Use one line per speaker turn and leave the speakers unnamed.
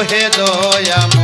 আমি তোমার